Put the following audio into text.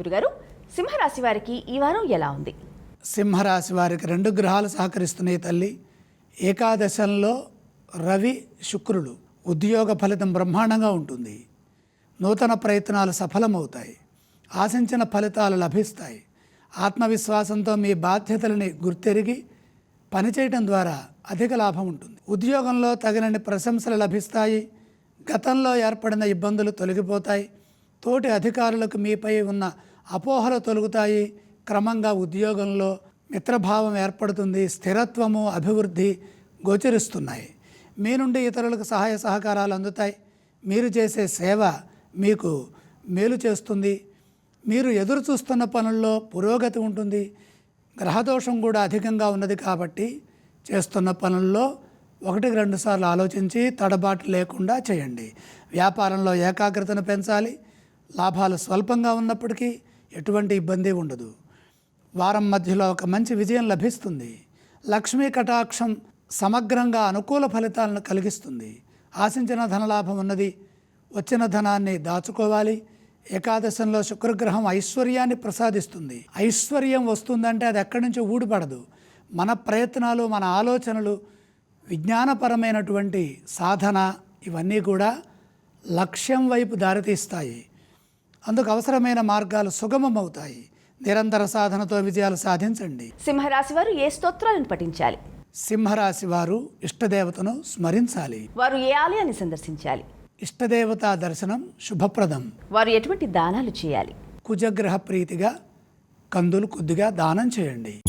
గురుగారు సింహరాశి వారికి ఈ వారం ఎలా ఉంది? సింహరాశి వారికి రెండు గ్రహాలు సహకరిస్తున్నాయి తల్లి. ఏకాదశంలో రవి శుక్రులు ఉద్యోగ ఫలితం బ్రహ్మాండంగా ఉంటుంది. నూతన ప్రయత్నాలు సఫలమవుతాయి. ఆశించిన ఫలితాలు లభిస్తాయి. ఆత్మవిశ్వాసంతో మీ బాధ్యతలని గుర్తెరిగి పనిచేయటం ద్వారా అధిక లాభం ఉంటుంది. ఉద్యోగంలో తగినన్ని ప్రశంసలు లభిస్తాయి. గతంలో ఏర్పడిన ఇబ్బందులు తొలగిపోతాయి. తోటి అధికారులకు మీపై ఉన్న అపోహలు తొలగుతాయి. క్రమంగా ఉద్యోగంలో మిత్రభావం ఏర్పడుతుంది. స్థిరత్వము అభివృద్ధి గోచరిస్తున్నాయి. మీ నుండి ఇతరులకు సహాయ సహకారాలు అందుతాయి. మీరు చేసే సేవ మీకు మేలు చేస్తుంది. మీరు ఎదురు చూస్తున్న పనుల్లో పురోగతి ఉంటుంది. గ్రహదోషం కూడా అధికంగా ఉన్నది కాబట్టి చేస్తున్న పనుల్లో ఒకటికి రెండు సార్లు ఆలోచించి తడబాటు లేకుండా చేయండి. వ్యాపారంలో ఏకాగ్రతను పెంచాలి. లాభాలు స్వల్పంగా ఉన్నప్పటికీ ఎటువంటి ఇబ్బంది ఉండదు. వారం మధ్యలో ఒక మంచి విజయం లభిస్తుంది. లక్ష్మీ కటాక్షం సమగ్రంగా అనుకూల ఫలితాలను కలిగిస్తుంది. ఆశించిన ధనలాభం ఉన్నది. వచ్చిన ధనాన్ని దాచుకోవాలి. ఏకాదశంలో శుక్రగ్రహం ఐశ్వర్యాన్ని ప్రసాదిస్తుంది. ఐశ్వర్యం వస్తుందంటే అది ఎక్కడి నుంచి ఊడిపడదు. మన ప్రయత్నాలు మన ఆలోచనలు విజ్ఞానపరమైనటువంటి సాధన ఇవన్నీ కూడా లక్ష్యం వైపు దారితీస్తాయి. అందుకు అవసరమైన మార్గాలు సుగమమవుతాయి. నిరంతర సాధనతో విజయాలు సాధించండి. సింహరాశి వారు ఏ స్తోత్రాలను పఠించాలి? సింహరాశి వారు ఇష్టదేవతను స్మరించాలి. వారు ఏ ఆలయాన్ని సందర్శించాలి? ఇష్టదేవతా దర్శనం శుభప్రదం. వారు ఎటువంటి దానాలు చేయాలి? కుజగ్రహ ప్రీతిగా కందులు కొద్దిగా దానం చేయండి.